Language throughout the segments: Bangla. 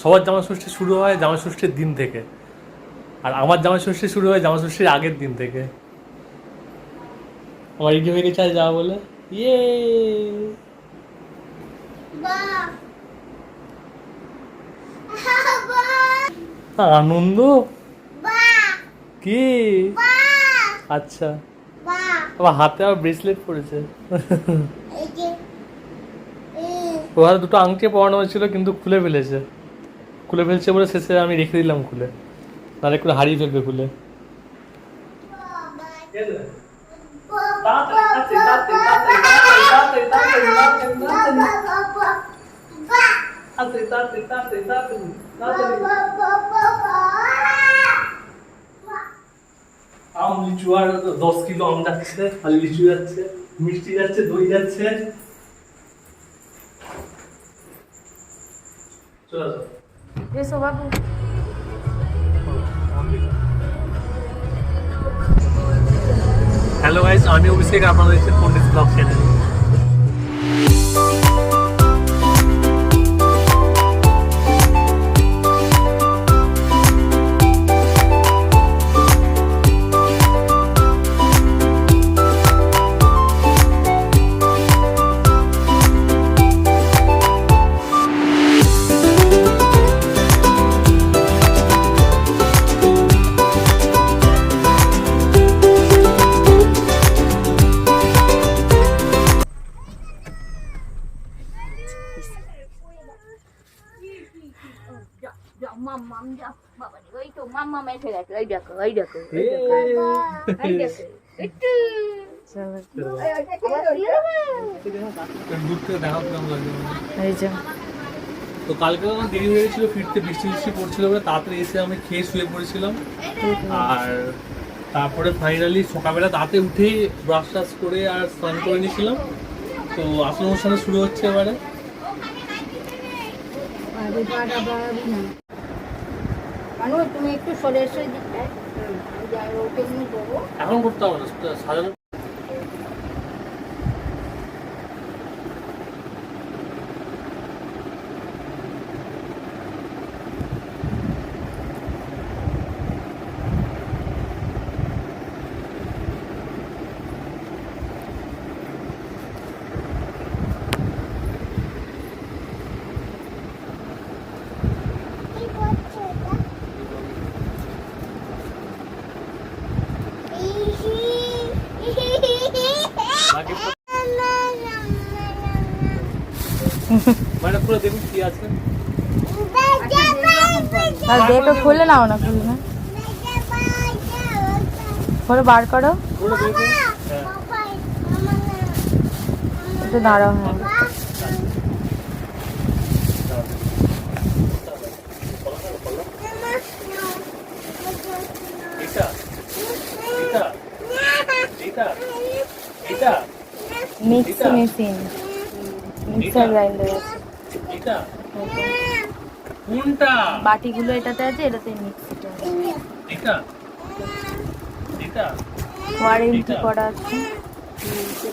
সবার জামা ষষ্ঠী শুরু হয় জামা ষষ্ঠীর দিন থেকে। আর আমার জামা ষষ্ঠী শুরু হয় জামা ষষ্ঠীর আগের দিন থেকে। আমার রেডি হয়ে গেছে আজ যাওয়া বলে। ইয়ে! আনন্দ? কি? আচ্ছা। আবার হাতে আবার ব্রেসলেট পড়েছে। ও হাতে দুটো আংটি পরানো হয়েছিল কিন্তু খুলে ফেলেছে। খুলে ফেলছে বলে শেষে আমি রেখে দিলাম খুলে। নাহলে একটু হারিয়ে ফেলবে খুলে। আম, লিচু আর দশ কিলো আম যাচ্ছে খালি লিচু যাচ্ছে, মিষ্টি যাচ্ছে, দই যাচ্ছে। চলে এসো বাবু হ্যালো গাইস আমি অভিষেক আপনাদের দেখছেন পন্ডিত ব্লগ চ্যানেল মাম্মাম যা বাবা রে ওই তো মাম্মাম এসে গেছে ওই দেখো ওই দেখো ওই দেখো একটু তো কালকে আমার দেরি হয়ে গেছিল ফিরতে বৃষ্টি বৃষ্টি পড়ছিল বলে তাড়াতাড়ি এসে আমি খেয়ে শুয়ে পড়েছিলাম। আর তারপরে ফাইনালি সকালবেলা তাতে উঠেই ব্রাশ টাশ করে আর স্নান করে নিয়েছিলাম। তো আসল অনুষ্ঠানে শুরু হচ্ছে এবারে। আরে বাড়া বাড়াবি না। মানু তুমি একটু সরে এসে দিকটা ওকে নিয়ে দেবো এখন করতে হবে না, সাজানো পুরো দেখুন কি আছে। আর গেটও খুলে নাও না খুলে না। করে বার করো। একটু দাঁড়াও হ্যাঁ। মিক্সি মেশিন মিক্সার গ্রাইন্ডার এটা কোনটা? বাটিগুলো এটাতে আছে এটাতে মিক্সিটা আছে। এটা? এটা? ওয়ারেন্টি? করা আছে।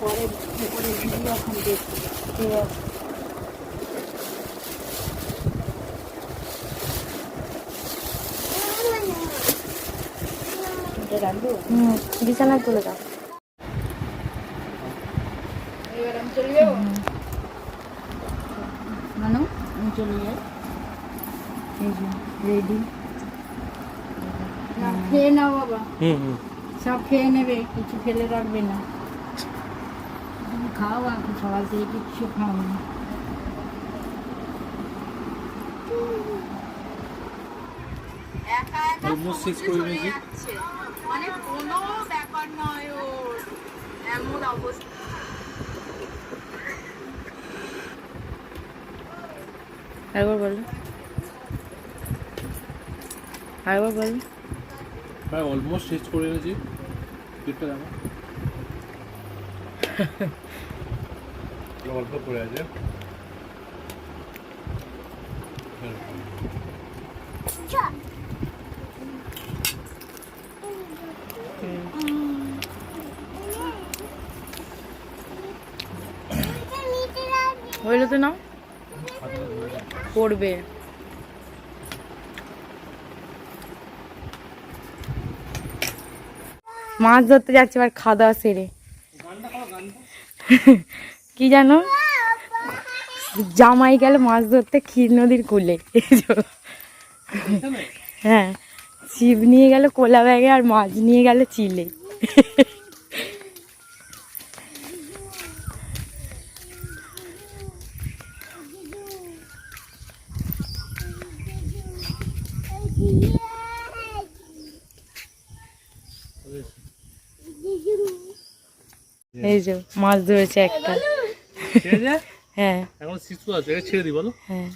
পরে পরে ভিডিও এখন দেখছি। ঠিক আছে বিছানায় চলে যাব? মানু আমি চলে যাই। এই যে রেডি না খেয়ে নাও বাবা। হুম হুম। সব খেয়ে নেবে কিছু ফেলে রাখবে না। তুমি খাও এখন সকাল থেকে কিচ্ছু খাও না। অলমোস্ট শেষ করে নিয়েছি মানে কোনো ব্যাপার নয় ওর। এমন অবস্থা। আরেকবার বলো। আরেকবার বলো। প্রায় অলমোস্ট শেষ করে নিয়েছি দেখতে দেখো অল্প করে আছে। ওইটাতে নাও। পড়বে। মাছ ধরতে যাচ্ছে, এবার খাওয়া দাওয়া সেরে। কি জানো? জামাই গেল মাছ ধরতে ক্ষীর নদীর কুলে। হ্যাঁ ছিপ নিয়ে গেল কোলা ব্যাগে আর মাছ নিয়ে গেল চিলে। এই যে মাছ ধরেছে একটা। হ্যাঁ। এখন শিশু আছে এটা ছেড়ে দিই বলো। হ্যাঁ।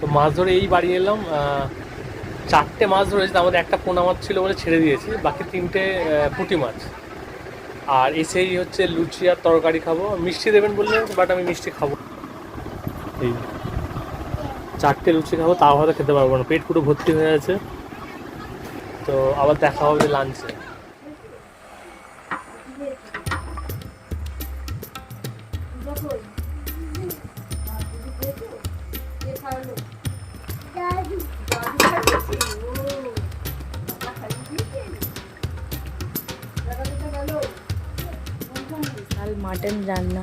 তো মাছ ধরে এই বাড়ি এলাম চারটে মাছ ধরেছি তার মধ্যে একটা পোনা মাছ ছিল বলে ছেড়ে দিয়েছি বাকি তিনটে পুঁটি মাছ। আর এসেই হচ্ছে লুচি আর তরকারি খাব। মিষ্টি দেবেন বললে বাট আমি মিষ্টি খাব। এই চারটে লুচি খাব তাও হয়তো খেতে পারব না পেট পুরো ভর্তি হয়ে আছে। তো আবার দেখা হবে লাঞ্চে মাটন রান্না।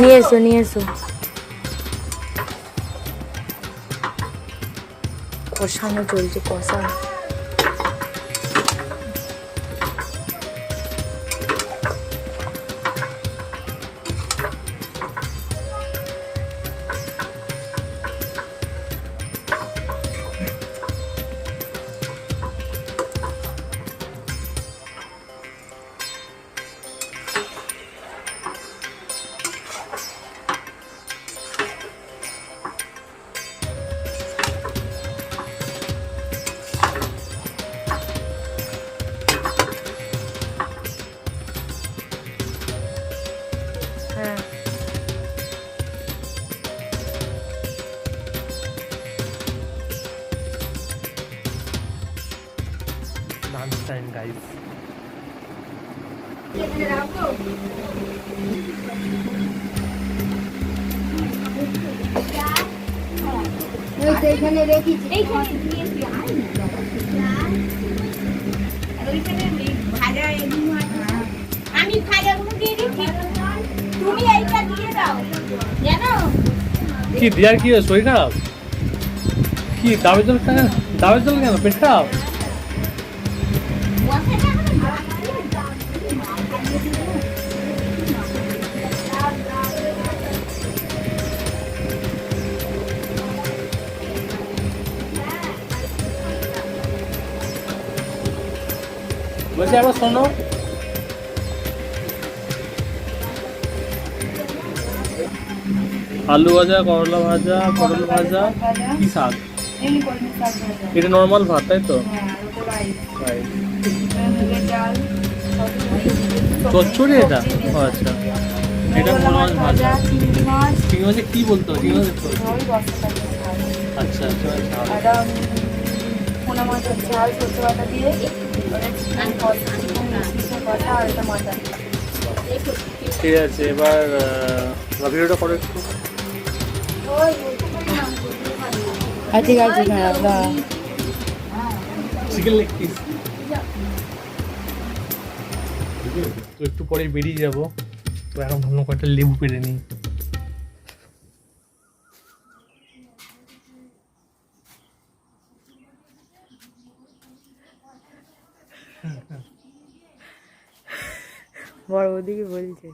নিয়ে এসো নিয়ে এসো। কষানো চলছে কষানো। ওই তো এখানে রেখেছি। এইখানে দিয়েছি আর ওইখানে ভাজা এগুলো আমি ভাজাগুলো দিয়ে দিচ্ছি। তুমি এইটা দিয়ে দাও। জানো? কি দিয়ার কি? শরীর খারাপ? কি দাবের জল কেন দাবের জল কেন? পেট খারাপ? এখনও শোনো। আলু ভাজা করলা ভাজা পটল ভাজা কি শাক এটা নর্মাল ভাত তাই তো? Right. চচ্চড়ি এটা? ও আচ্ছা। এটা মনে মাছ ভাজা মাছ। চিংড়ি কি বলতো? ওই বস্তা আচ্ছা আচ্ছা পোনা মাছের ঝাল সর্ষে বাটা দিয়ে। ঠিক আছে এবার ভিডিওটা করো একটু। হ্যাঁ ঠিক আছে হ্যাঁ চিকেন লেগ পিস তো একটু পরে বেরিয়ে যাব। তো এখন ভাবলাম কয়েকটা লেবু পেরে নিই। বড় বৌদিকে বলছে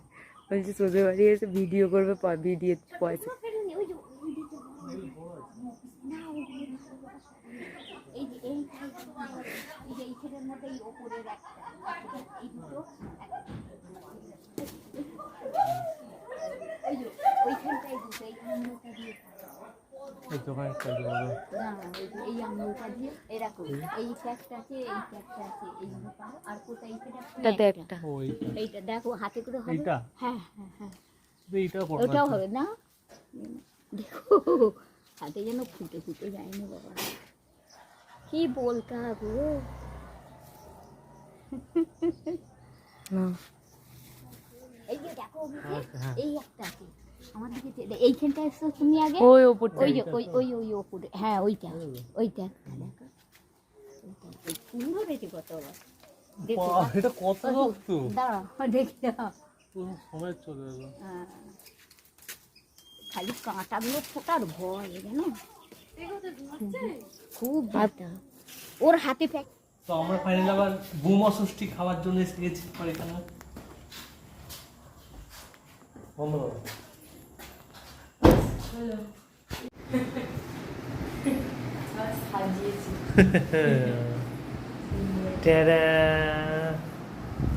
বলছে তোদের বাড়ি এসে ভিডিও করবে ভিডিও পয়সা। ওইখানটাই দুটো এই আঙুলটা দিয়ে। এই দোকানে। না এই আঙুলটা দিয়ে এরকম এই প্যাকটা আছে এই প্যাকটা আছে এই আর কোথায় এইখানে এটাতে একটা। এইটা। এইটা দেখো হাতে করে হবে? এইটা? হ্যাঁ হ্যাঁ হ্যাঁ। ওটাও হবে না? দেখো হাতে যেন ফুটে ফুটে যায় না বাবা। কি বলতা গো। এই যে দেখো আচ্ছা, হ্যাঁ। এই একটা আছে। আমার দিকে চে- এইখানটা এসছো তুমি আগে? ওই ওপরটা ওই ওই ওই ওই ওপরে। হ্যাঁ ওইটা ওইটা। একটা দেখো কত দেখো। এটা কত রক্ত? দাঁড়া দেখি পুরো সময় চলে এলো। হ্যাঁ। খালি কাঁটাগুলো ফোটার ভয় জানো? খুব ব্যথা। ওর হাতে প্যাক তো আমরা ফাইনালি আবার বৌমা ষষ্ঠী খাওয়ার জন্য এসে গেছি এখানে।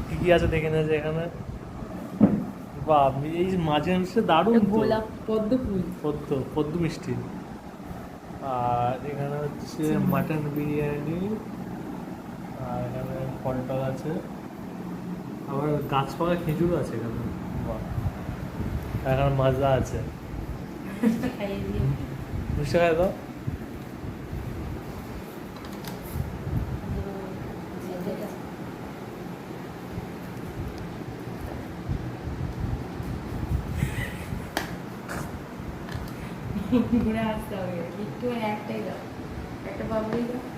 কি কি আছে দেখে না যে এখানে। বাপ এই মাঝে মিশে দারুণ গোলাপ পদ্ম ফুল। পদ্ম পদ্ম মিষ্টি। আর এখানে হচ্ছে মাটন বিরিয়ানি। আর এখানে ফলটল আছে। আবার গাছপালা খেজুর আছে এখানে। এখানে মাজা আছে। মিষ্টি খাই দাও ঘুরে আসতে হবে একটু একটাই দাও একটা বাবুই দাও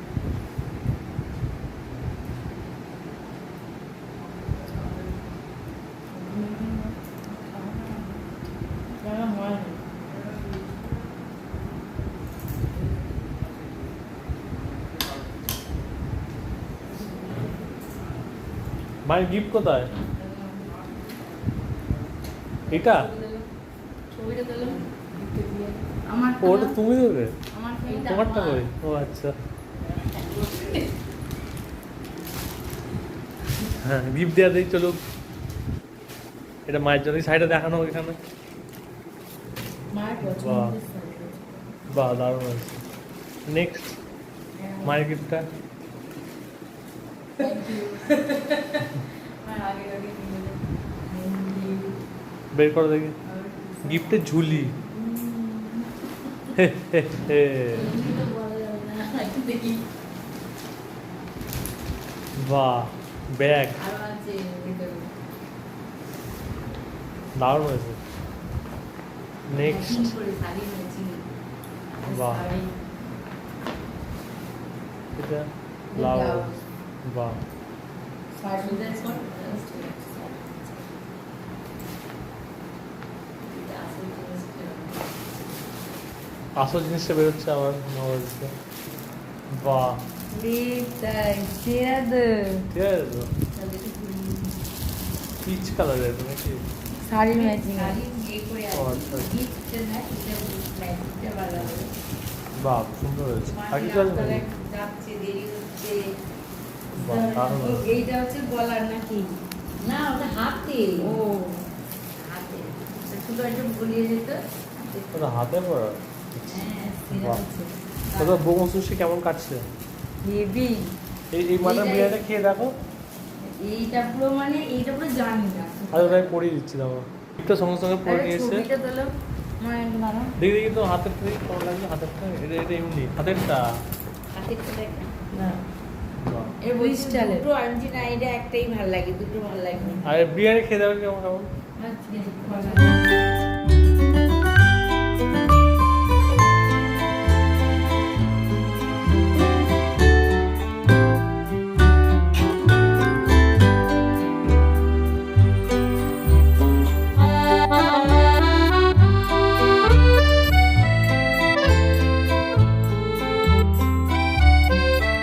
মায়ের গিফট কোথায়? এটা? ওটা তুমি দেবে? তোমারটা করে ও আচ্ছা। হ্যাঁ গিফট দেওয়া দিই চলুক। এটা মায়ের জন্য সাইডে দেখানো এখানে বাহ। বাহ দারুণ আছে নেক্সট মায়ের গিফটটা আমার আগে আগে কিনে দেবে। Thank you. বের করে দেখি। আর গিফটে ঝুলি। বাহ ব্যাগ। দারুণ হয়েছে। নেক্সট। বাহ। এটা ব্লাউজ বাহ sari that's what just it. এটা আসল জিনিসটা। আসল জিনিসটা বেরোচ্ছে আমার মা বলছে বাহ তাই সেরা তো ঠিক আছে তো পিচ কালারের নাকি শাড়ি ম্যাচিং শাড়ি ইয়ে করে ও আছে। আচ্ছা গিফট না, এটা ম্যাচিংটা ভালো হবে। বাহ সুন্দর হয়েছে আর মাটি এইটা হচ্ছে গলার নাকি? না ওটা হাতে। ও হাতে। শুধু একটু ভুলিয়ে যেত। ওটা হাতে পড়া? হ্যাঁ বৌমা সুশি কেমন কাটছে? হেভি। এই এই মাটন বিরিয়ানিটা খেয়ে দেখো। এইটা পুরো মানে এইটা পুরো জানি না। আর ওটা আমি দিচ্ছি সঙ্গে সঙ্গে দেখি দেখি তো হাতেরটা দেখি কেমন লাগছে হাতেরটা? এটা এটা এমনি হাতেরটা? হাতের তো না। এর দুটো না একটাই ভালো লাগে দুটো ভালো লাগে। আর বিয়ারে খেয়ে দেবেন কেমন কেমন? আচ্ছা।